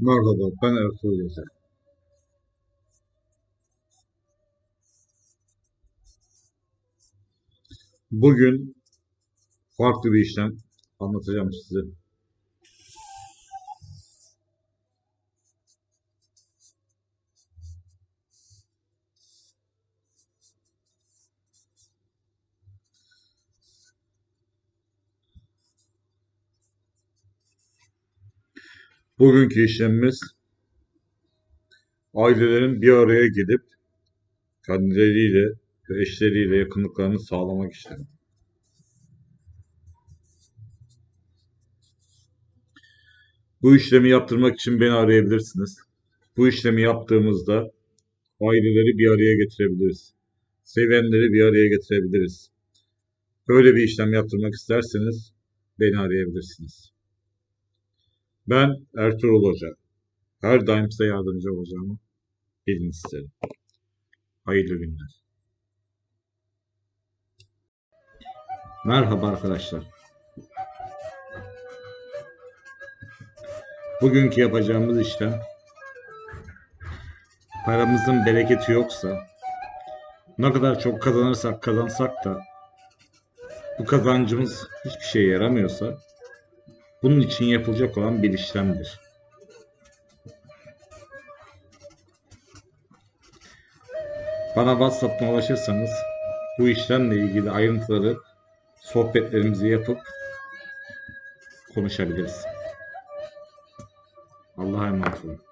Merhaba, ben Ertuğrul Özel. Bugün farklı bir işlem anlatacağım size. Bugünkü işlemimiz ailelerin bir araya gelip kendileriyle ve eşleriyle yakınlıklarını sağlamak işlemi. Bu işlemi yaptırmak için beni arayabilirsiniz. Bu işlemi yaptığımızda aileleri bir araya getirebiliriz. Sevenleri bir araya getirebiliriz. Böyle bir işlem yaptırmak isterseniz beni arayabilirsiniz. Ben Ertuğrul Hoca. Her daim size yardımcı olacağımı bilin isterim. Hayırlı günler. Merhaba arkadaşlar. Bugünkü yapacağımız işlem paramızın bereketi yoksa ne kadar çok kazanırsak kazansak da bu kazancımız hiçbir şeye yaramıyorsa bunun için yapılacak olan bir işlemdir. Bana WhatsApp'tan ulaşırsanız bu işlemle ilgili ayrıntıları sohbetlerimizi yapıp konuşabiliriz. Allah'a emanet olun.